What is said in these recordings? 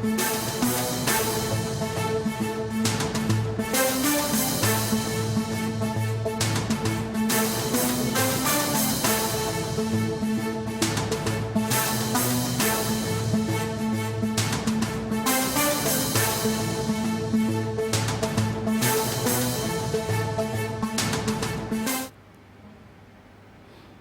Thank you.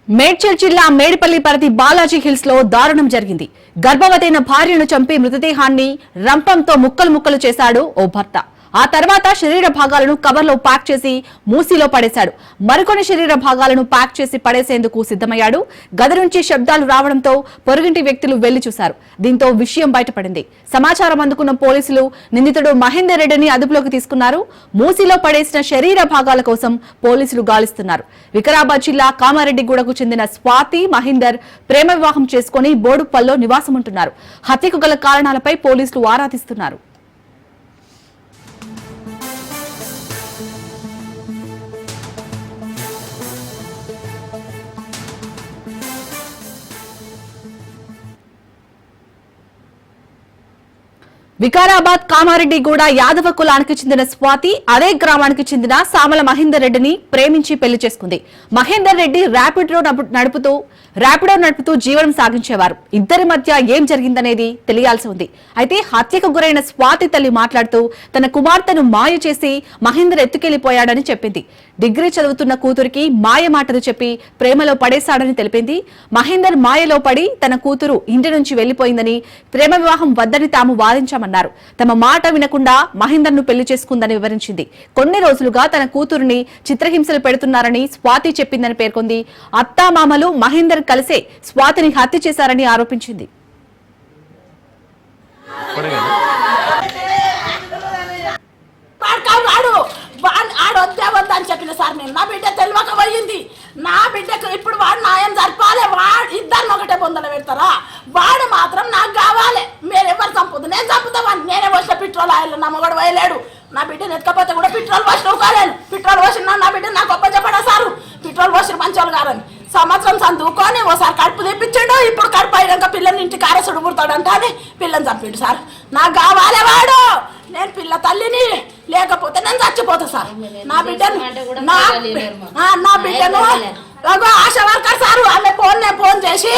Medchal జిల్లా మేడిపల్లి పరిధి బాలాజీ హిల్స్లో దారుణం జరిగింది. గర్భవతైన భార్యను చంపి మృతదేహాన్ని రంపంతో ముక్కలు ముక్కలు చేశాడు ఓ భర్త. ఆ తర్వాత శరీర భాగాలను కవర్లో ప్యాక్ చేసి మూసీలో పడేశాడు. మరికొన్ని శరీర భాగాలను ప్యాక్ చేసి పడేసేందుకు సిద్ధమయ్యాడు. గది నుంచి శబ్దాలు రావడంతో పొరుగింటి వ్యక్తులు వెళ్ళి చూశారు. దీంతో విషయం బయటపడింది. సమాచారం అందుకున్న పోలీసులు నిందితుడు మహేందర్ రెడ్డిని అదుపులోకి తీసుకున్నారు. మూసీలో పడేసిన శరీర భాగాల కోసం పోలీసులు గాలిస్తున్నారు. వికారాబాద్ జిల్లా కామారెడ్డిగూడకు చెందిన స్వాతి మహేందర్ ప్రేమ వివాహం చేసుకుని బోడుపల్లో నివాసముంటున్నారు. హత్యకు గల కారణాలపై పోలీసులు ఆరాధిస్తున్నారు. వికారాబాద్ కామారెడ్డి కూడా యాదవ కులానికి చెందిన స్వాతి అదే గ్రామానికి చెందిన సామల మహేందర్ రెడ్డిని ప్రేమించి పెళ్ళి చేసుకుంది. మహేందర్ రెడ్డి ర్యాపిడో నడుపుతూ ర్యాపిడో నడుపుతూ జీవనం సాగించేవారు. ఇద్దరి మధ్య ఏం జరిగిందనేది తెలియాల్సి ఉంది. అయితే హత్యకు గురైన స్వాతి తల్లి మాట్లాడుతూ తన కుమార్తెను మాయ చేసి మహేందర్ ఎత్తుకెళ్ళిపోయాడని చెప్పింది. డిగ్రీ చదువుతున్న కూతురికి మాయ మాటలు చెప్పి ప్రేమలో పడేశాడని తెలిపింది. మహేందర్ మాయలో పడి తన కూతురు ఇంటి నుంచి వెళ్ళిపోయిందని ప్రేమ వివాహం వద్దని తాము వాదించామన్నారు. తమ మాట వినకుండా మహేందర్ను పెళ్ళి చేసుకుందని వివరించింది. కొన్ని రోజులుగా తన కూతురుని చిత్రహింసలు పెడుతున్నారని స్వాతి చెప్పిందని పేర్కొంది. అత్తామామలు మహేందర్ కలిసే స్వాతిని హత్య చేశారని ఆరోపించింది వాడు వాడు వాడు ఆడు వద్దే వద్దా సార్. నేను నా బిడ్డ తెలియక పోయింది. నా బిడ్డకు ఇప్పుడు వాడు నాయం జరపాలి. వాడు ఇద్దరిని ఒకటే బొందలు పెడతారా? వాడు మాత్రం నాకు కావాలి. మీరు ఎవరు చంపుదు నేను చంపుతామని నేనే వచ్చిన పెట్రోల్ ఆయిల్ నా మొగడు వేయలేడు నా బిడ్డను ఎత్తుకపోతే కూడా పెట్రోల్ పోసిన ఊకోలేను. పెట్రోల్ పోసిన నా బిడ్డ నాకు గొప్ప చెప్పడా సారు. పెట్రోల్ పోసిన మంచోళ్ళు గారని సంవత్సరం చదువుకొని ఓసారి కడుపు తెప్పించాడు. ఇప్పుడు కడుపు అయినాక పిల్లని ఇంటికి అరసుడు పుడతాడంట అని పిల్లని చంపిండు సార్. నాకు కావాలి వాడు. నేను పిల్ల తల్లిని. లేకపోతే నేను చచ్చిపోతా సార్. నా బిడ్డను నా బిడ్డను ఆశా వర్కర్ సారు ఆమె ఫోన్ నేను ఫోన్ చేసి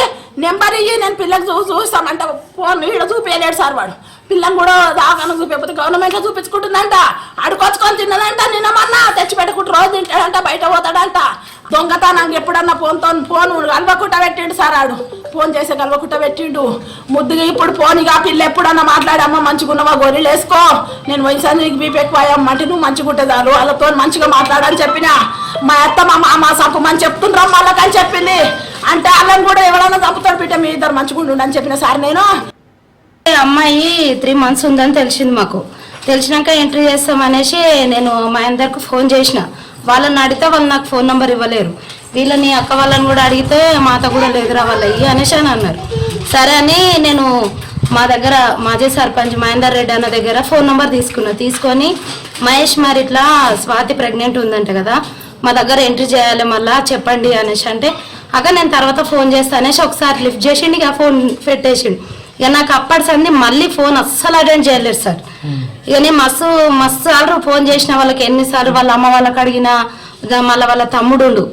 నెంబర్ ఇయ్యి నేను పిల్లకి చూ చూస్తామంట ఫోన్ ఈడ చూపించలేడు సార్ వాడు. పిల్లని కూడా దాకాను చూపించకపోతే గవర్నమెంట్లో చూపించుకుంటుందంట. అడుకొచ్చుకొని తిన్నదంట నిన్నమన్నా తెచ్చి పెట్టుకుంటూ రోజు తింటాడంట బయట పోతాడంట. దొంగతనం ఎప్పుడన్నా ఫోన్తో ఫోన్ కలవకుట్ట పెట్టిండు సార్ ఆడు. ఫోన్ చేసే కలవకుట్ట పెట్టిండు. ముద్దుగా ఇప్పుడు ఫోన్గా పిల్ల ఎప్పుడన్నా మాట్లాడమ్మా మంచిగున్నవా? గొర్రెలు వేసుకో. నేను వయసు నీకు బీపీ ఎక్కువ అంటే నువ్వు మంచిగా ఉంటుందారు వాళ్ళతో మంచిగా మాట్లాడని చెప్పిన. మా అత్త మా మామ మంచి చెప్తుండ్రాం వాళ్ళకని చెప్పింది. అంటే వాళ్ళని కూడా ఎవరన్నా చంపుతాడు బిడ్డ మీ ఇద్దరు మంచిగా ఉండు అని చెప్పిన సార్ నేను. అమ్మాయి త్రీ మంత్స్ ఉందని తెలిసింది మాకు. తెలిసినాక ఎంట్రీ చేస్తామనేసి నేను మా అందరికి ఫోన్ చేసిన. వాళ్ళని అడిగితే వాళ్ళు నాకు ఫోన్ నెంబర్ ఇవ్వలేరు. వీళ్ళని అక్క వాళ్ళని కూడా అడిగితే మాతో కూడా లేదురా వాళ్ళ ఇవి అనేసి అని అన్నారు. సరే అని నేను మా దగ్గర మాజీ సర్పంచ్ మహేందర్ రెడ్డి అన్న దగ్గర ఫోన్ నెంబర్ తీసుకున్నా. తీసుకొని మహేష్ మరి ఇట్లా స్వాతి ప్రెగ్నెంట్ ఉందంట కదా మా దగ్గర ఎంట్రీ చేయాలి మళ్ళా చెప్పండి అనేసి అంటే అక్క నేను తర్వాత ఫోన్ చేస్తా అనేసి ఒకసారి లిఫ్ట్ చేసిండు ఇక ఫోన్ పెట్టేసిండు. ఇక నాకు అప్పటి సంది మళ్ళీ ఫోన్ అస్సలు అటెండ్ చేయలేదు సార్. ఇక నేను మస్తు మస్తు సార్లు ఫోన్ చేసిన వాళ్ళకి ఎన్నిసార్లు వాళ్ళ అమ్మ వాళ్ళకి అడిగినా ఇక మళ్ళీ వాళ్ళ తమ్ముడు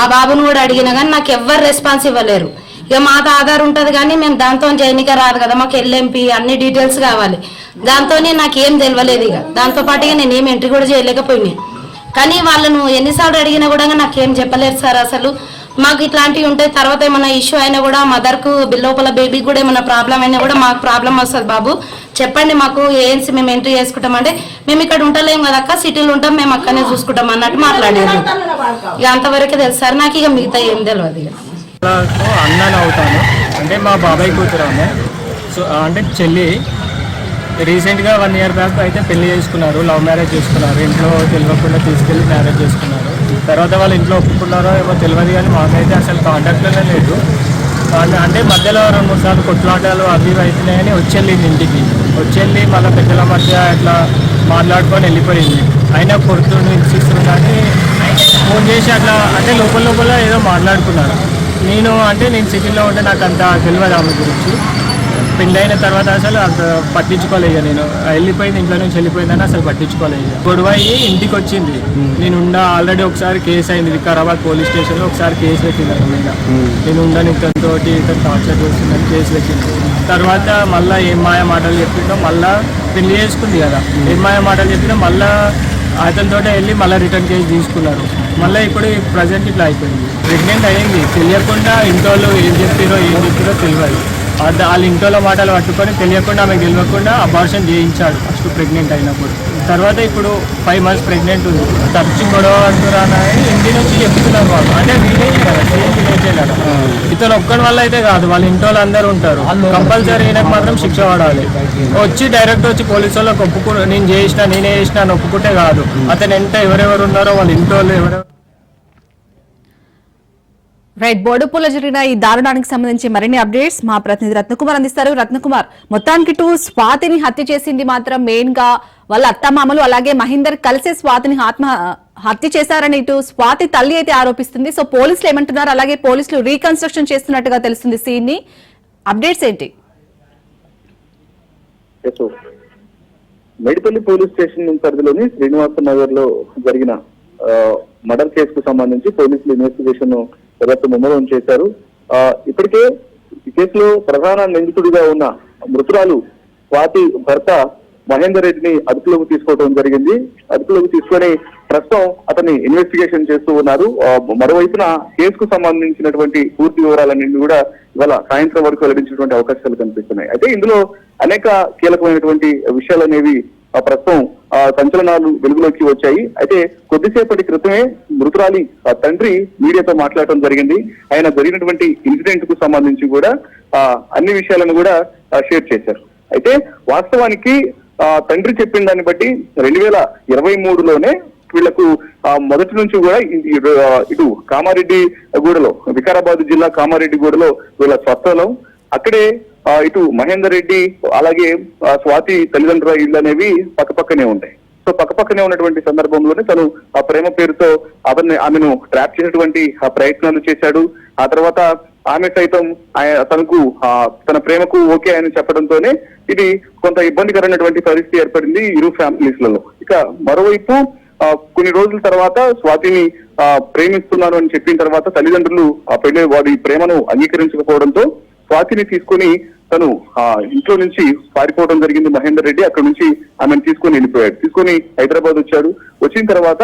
ఆ బాబుని కూడా అడిగినా కానీ నాకు ఎవ్వరు రెస్పాన్స్ ఇవ్వలేరు. ఇక మాకు ఆధార్ ఉంటుంది కానీ మేము దాంతో జైనిక రాదు కదా మాకు ఎల్ఎంపి అన్ని డీటెయిల్స్ కావాలి. దాంతోనే నాకు ఏం తెలియలేదు ఇక. దాంతో పాటుగా నేను ఏం ఎంట్రీ కూడా చేయలేకపోయినాయి కానీ వాళ్ళను ఎన్నిసార్లు అడిగినా కూడా నాకేం చెప్పలేరు సార్ అసలు. మాకు ఇట్లాంటివి ఉంటాయి తర్వాత ఏమైనా ఇష్యూ అయినా కూడా మదర్కు లోపల బేబీకి కూడా ఏమైనా ప్రాబ్లం అయినా కూడా మాకు ప్రాబ్లం వస్తుంది బాబు. చెప్పండి మాకు ఏంసి మేము ఎంట్రీ చేసుకుంటామంటే మేము ఇక్కడ ఉంటలేం కదా అక్క సిటీలో ఉంటాం మేము అక్కనే చూసుకుంటాం అన్నట్టు మాట్లాడారు ఇక అంతవరకే తెలుసు సార్ నాకు ఇక మిగతా ఏం తెలియదు ఇక. అన్నని అవుతాను అంటే మా బాబాయ్ కూతురు ఆమె సో అంటే చెల్లి రీసెంట్గా వన్ ఇయర్ బ్యాక్ అయితే పెళ్ళి చేసుకున్నారు లవ్ మ్యారేజ్ చేసుకున్నారు. ఇంట్లో తెలియకుండా తీసుకెళ్ళి మ్యారేజ్ చేసుకున్నారు. తర్వాత వాళ్ళు ఇంట్లో ఒప్పుకున్నారో ఏమో తెలియదు కానీ మాకైతే అసలు కాంటాక్ట్లోనే లేదు. అంటే మధ్యలో రెండు మూడు సార్లు కొట్లాటలు అవి ఇవి అవుతున్నాయి కానీ వచ్చేళ్ళింది ఇంటికి. వచ్చేళ్ళి మళ్ళీ పెద్దల మధ్య ఇట్లా మాట్లాడుకొని వెళ్ళిపోయింది. అయినా కొడుతుండు హింసిస్తుంది కానీ ఫోన్ చేసి అట్లా అంటే లోపల లోపల ఏదో మాట్లాడుకున్నారు. నేను అంటే నేను సిటీలో ఉంటే నాకు అంత తెలియదు ఆమె గురించి. పెళ్ళి అయిన తర్వాత అసలు అంత పట్టించుకోలేదు నేను. వెళ్ళిపోయింది ఇంట్లో నుంచి వెళ్ళిపోయిందని అసలు పట్టించుకోలేదు గొడవ అయ్యి ఇంటికి వచ్చింది నేను ఉన్న ఆల్రెడీ ఒకసారి కేసు అయింది వికారాబాద్ పోలీస్ స్టేషన్లో ఒకసారి కేసు పెట్టింది అతని మీద నేను ఉండని ఇతనితో ఇతను టార్చర్ చేస్తుందని కేసు పెట్టింది తర్వాత మళ్ళీ ఏం మాయ మాటలు చెప్పిందో మళ్ళీ పెళ్ళి చేసుకుంది కదా. ఏం మాయ మాటలు చెప్పినా మళ్ళీ అతనితో వెళ్ళి మళ్ళీ రిటర్న్ కేసు తీసుకున్నారు. మళ్ళీ ఇప్పుడు ప్రజెంట్ ఇట్లా అయిపోయింది. ప్రెగ్నెంట్ అయ్యింది. తెలియకుండా ఇంట్లో ఏం చెప్పారో ఏం చెప్పారో తెలియదు. వాళ్ళ ఇంట్లో మాటలు పట్టుకొని తెలియకుండా ఆమెకు తెలియకుండా అబార్షన్ చేయించాడు ఫస్ట్ ప్రెగ్నెంట్ అయినప్పుడు. తర్వాత ఇప్పుడు ఫైవ్ మంత్స్ ప్రెగ్నెంట్ ఉంది. తప్పించి గొడవ అంటున్నాను అని ఇంటి నుంచి చెప్తున్నారు వాళ్ళు. అంటే విలేజ్ కదా సేమ్ విలేజే కదా. ఇతను ఒక్కడి వల్ల అయితే కాదు వాళ్ళ ఇంట్లో వాళ్ళు అందరూ ఉంటారు. కంపల్సరీ ఈయనకు మాత్రం శిక్ష పడాలి. వచ్చి డైరెక్ట్ వచ్చి పోలీసు వాళ్ళకి ఒప్పుకు నేను చేసిన నేనే చేసిన అని ఒప్పుకుంటే కాదు. అతను ఎంత ఎవరెవరు ఉన్నారో వాళ్ళ ఇంట్లో వాళ్ళు ఎవరెవరు రైట్ బోడుపుల్లో జరిగిన ఈ దారుణానికి సంబంధించి మరిన్ని అప్డేట్స్ మా ప్రతినిధి రత్నకుమార్ అందిస్తారు. రత్నకుమార్ మొత్తానికి టూ స్వాతిని హత్య చేసింది మాత్రం మెయిన్గా వాళ్ళ అత్తమామలు అలాగే మహేందర్ కలిసే స్వాతిని ఆత్మ హత్య చేశారని ఇటు స్వాతి తల్లి అయితే ఆరోపిస్తుంది. సో పోలీసులు ఏమంటున్నారు? అలాగే పోలీసులు రీకన్స్ట్రక్షన్ చేస్తున్నట్టుగా తెలుస్తుంది సీన్ని అప్డేట్స్ ఏంటి? మేడిపల్లి పోలీస్ స్టేషన్ పరిధిలోని శ్రీనివాస నగర్లో జరిగిన మర్డర్ కేసుకు సంబంధించి పోలీసులు ఇన్వెస్టిగేషన్ దర్యాప్తు ముమ్మరం చేశారు. ఆ, ఇప్పటికే ఈ కేసులో ప్రధాన నిందితుడిగా ఉన్న మృతురాలు స్వాతి భర్త మహేందర్ రెడ్డిని అదుపులోకి తీసుకోవడం జరిగింది. అదుపులోకి తీసుకొని ప్రస్తుతం అతన్ని ఇన్వెస్టిగేషన్ చేస్తూ ఉన్నారు. మరోవైపున కేసుకు సంబంధించినటువంటి పూర్తి వివరాలన్నింటినీ కూడా ఇవాళ సాయంత్రం వరకు వెల్లడించినటువంటి అవకాశాలు కనిపిస్తున్నాయి. అయితే ఇందులో అనేక కీలకమైనటువంటి విషయాలు అనేవి ప్రస్తుతం ఆ, సంచలనాలు వెలుగులోకి వచ్చాయి. అయితే కొద్దిసేపటి క్రితమే మృతురాలి ఆ, తండ్రి మీడియాతో మాట్లాడటం జరిగింది. ఆయన జరిగినటువంటి ఇన్సిడెంట్కు సంబంధించి కూడా ఆ, అన్ని విషయాలను కూడా షేర్ చేశారు. అయితే వాస్తవానికి ఆ, తండ్రి చెప్పిన దాన్ని బట్టి రెండు వేల ఇరవై మూడులోనే వీళ్ళకు ఆ, మొదటి నుంచి కూడా ఇటు కామారెడ్డి గూడలో వికారాబాద్ జిల్లా కామారెడ్డి గూడలో వీళ్ళ స్వస్థలం అక్కడే ఇటు మహేందర్ రెడ్డి అలాగే ఆ, స్వాతి తల్లిదండ్రుల ఇళ్ళు అనేవి పక్కపక్కనే ఉంటాయి. సో పక్కపక్కనే ఉన్నటువంటి సందర్భంలోనే తను ఆ ప్రేమ పేరుతో అతన్ని ఆమెను ట్రాప్ చేసినటువంటి ఆ ప్రయత్నాలు చేశాడు. ఆ తర్వాత ఆమె సైతం తనకు ఆ, తన ప్రేమకు ఓకే అని చెప్పడంతోనే ఇది కొంత ఇబ్బందికరమైనటువంటి పరిస్థితి ఏర్పడింది ఇరు ఫ్యామిలీస్లలో ఇక మరోవైపు కొన్ని రోజుల తర్వాత స్వాతిని ఆ, ప్రేమిస్తున్నాను అని చెప్పిన తర్వాత తల్లిదండ్రులు ఆ పెళ్ళి వారి ప్రేమను అంగీకరించకపోవడంతో స్వాతిని తీసుకొని తను ఆ ఇంట్లో నుంచి పారిపోవడం జరిగింది మహేందర్ రెడ్డి. అక్కడ నుంచి ఆమెను తీసుకొని వెళ్ళిపోయాడు. తీసుకొని హైదరాబాద్ వచ్చాడు. వచ్చిన తర్వాత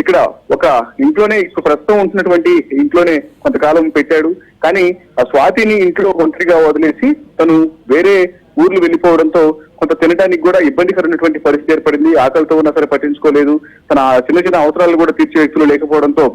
ఇక్కడ ఒక ఇంట్లోనే ప్రస్తుతం ఉంటున్నటువంటి ఇంట్లోనే కొంతకాలం పెట్టాడు. కానీ ఆ స్వాతిని ఇంట్లో ఒంటరిగా వదిలేసి తను వేరే ఊర్లు వెళ్ళిపోవడంతో కొంత తినడానికి కూడా ఇబ్బందికరమైనటువంటి పరిస్థితి ఏర్పడింది. ఆకలితో ఉన్నా సరే పట్టించుకోలేదు. తన చిన్న చిన్న అవసరాలు కూడా తీర్చే వ్యక్తులు లేకపోవడంతో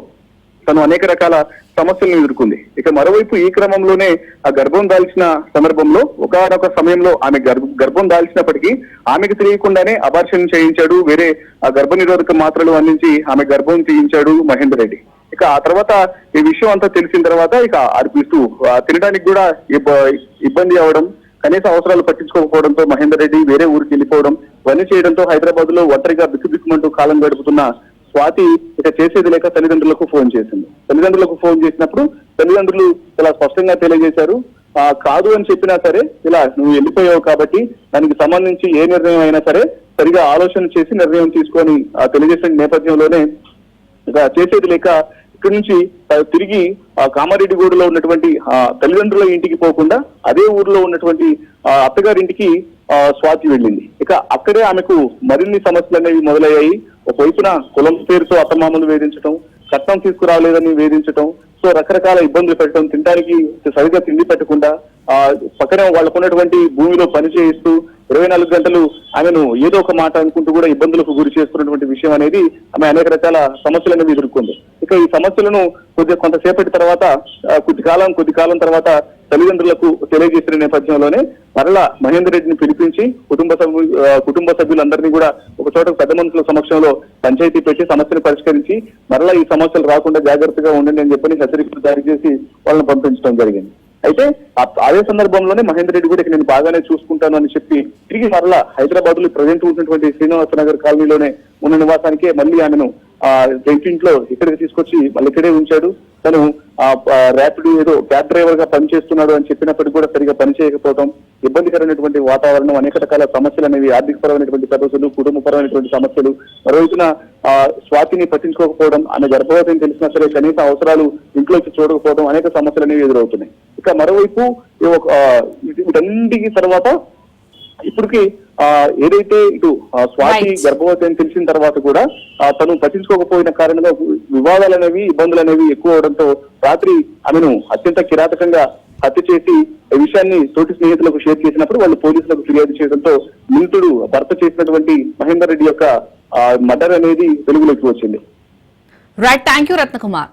తను అనేక రకాల సమస్యలను ఎదుర్కొంది. ఇక మరోవైపు ఈ క్రమంలోనే ఆ గర్భం దాల్చిన సందర్భంలో ఒకనొక సమయంలో ఆమె గర్భం దాల్చినప్పటికీ ఆమెకు తెలియకుండానే అబార్షన్ చేయించాడు. వేరే ఆ గర్భ నిరోధక మాత్రలు అందించి ఆమె గర్భం తీయించాడు మహేందర్ రెడ్డి. ఇక ఆ తర్వాత ఈ విషయం అంతా తెలిసిన తర్వాత ఇక అర్పిస్తూ తినడానికి కూడా ఇబ్బ- ఇబ్బంది అవడం కనీస అవసరాలు పట్టించుకోకపోవడంతో మహేందర్ రెడ్డి వేరే ఊరికి వెళ్ళిపోవడం ఇవన్నీ చేయడంతో హైదరాబాద్లో ఒంటరిగా బిక్కుబిక్కుమంటూ కాలం గడుపుతున్న స్వాతి ఇక చేసేది లేక తల్లిదండ్రులకు ఫోన్ చేసింది. తల్లిదండ్రులకు ఫోన్ చేసినప్పుడు తల్లిదండ్రులు చాలా స్పష్టంగా తెలియజేశారు ఆ కాదు అని చెప్పినా సరే ఇలా నువ్వు వెళ్ళిపోయావు కాబట్టి దానికి సంబంధించి ఏ నిర్ణయం అయినా సరే సరిగా ఆలోచన చేసి నిర్ణయం తీసుకొని ఆ తెలియజేసిన నేపథ్యంలోనే ఇక చేసేది లేక ఇక్కడి నుంచి తిరిగి ఆ కామారెడ్డిగూడలో ఉన్నటువంటి ఆ, తల్లిదండ్రుల ఇంటికి పోకుండా అదే ఊర్లో ఉన్నటువంటి ఆ, అత్తగారింటికి ఆ, స్వాతి వెళ్ళింది. ఇక అక్కడే ఆమెకు మరిన్ని సమస్యలు అనేవి మొదలయ్యాయి. ఒకవైపున కులం పేరుతో అత్తమామలు వేధించడం కట్నం తీసుకురాలేదని వేధించడం సో రకరకాల ఇబ్బందులు పెట్టడం తినడానికి సరిగ్గా తిండి పెట్టకుండా ఆ పక్కనే వాళ్ళకు ఉన్నటువంటి భూమిలో పని చేయిస్తూ ఇరవై నాలుగు గంటలు ఆమెను ఏదో ఒక మాట అనుకుంటూ కూడా ఇబ్బందులకు గురి చేస్తున్నటువంటి విషయం అనేది ఆమె అనేక రకాల సమస్యలు అనేవి ఎదుర్కొంది. ఇక ఈ సమస్యలను కొద్ది కొంతసేపటి తర్వాత కొద్ది కాలం కొద్ది కాలం తర్వాత తల్లిదండ్రులకు తెలియజేసిన నేపథ్యంలోనే మరలా మహేందర్ రెడ్డిని పిలిపించి కుటుంబ సభ్యు కుటుంబ సభ్యులందరినీ కూడా ఒక చోట పెద్ద మనుషుల సమక్షంలో పంచాయతీ పెట్టి సమస్యను పరిష్కరించి మరలా ఈ సమస్యలు రాకుండా జాగ్రత్తగా ఉండండి అని చెప్పని హెచ్చరికలు జారీ చేసి వాళ్ళని పంపించడం జరిగింది. అయితే ఆ- అదే సందర్భంలోనే మహేందర్ రెడ్డి కూడా నేను బాగానే చూసుకుంటాను అని చెప్పి తిరిగి మరలా హైదరాబాద్లో ప్రజెంట్ ఉన్నటువంటి శ్రీనివాస నగర్ కాలనీలోనే ఉన్న నివాసానికే మళ్ళీ ఆమెను ఇంట్లో ఇక్కడికి తీసుకొచ్చి మళ్ళీ ఇక్కడే ఉంచాడు. తను ఆ ర్యాపిడ్ ఏదో క్యాబ్ డ్రైవర్గా పనిచేస్తున్నాడు అని చెప్పినప్పటికీ కూడా సరిగా పని చేయకపోవడం ఇబ్బందికరమైనటువంటి వాతావరణం అనేక రకాల సమస్యలు అనేవి ఆర్థికపరమైనటువంటి సమస్యలు కుటుంబపరమైనటువంటి సమస్యలు. మరోవైపున ఆ స్వాతిని పట్టించుకోకపోవడం అనే గర్భవతిని తెలిసినా సరే కనీస అవసరాలు ఇంట్లోకి చూడకపోవడం అనేక సమస్యలు అనేవి ఎదురవుతున్నాయి. ఇక మరోవైపు వీటన్నింటికి తర్వాత ఇప్పటికి ఏదైతే ఇటు స్వాతి. గర్భవతి అని తెలిసిన తర్వాత కూడా ఆ, తను పట్టించుకోకపోయిన కారణంగా వివాదాలు అనేవి ఇబ్బందులు అనేవి ఎక్కువ అవడంతో రాత్రి ఆమెను అత్యంత కిరాతకంగా హత్య చేసి ఈ విషయాన్ని తోటి స్నేహితులకు షేర్ చేసినప్పుడు వాళ్ళు పోలీసులకు ఫిర్యాదు చేయడంతో నిందితుడు భర్త చేసినటువంటి మహేందర్ రెడ్డి యొక్క మర్డర్ అనేది వెలుగులోకి వచ్చింది. Right thank you Ratnakumar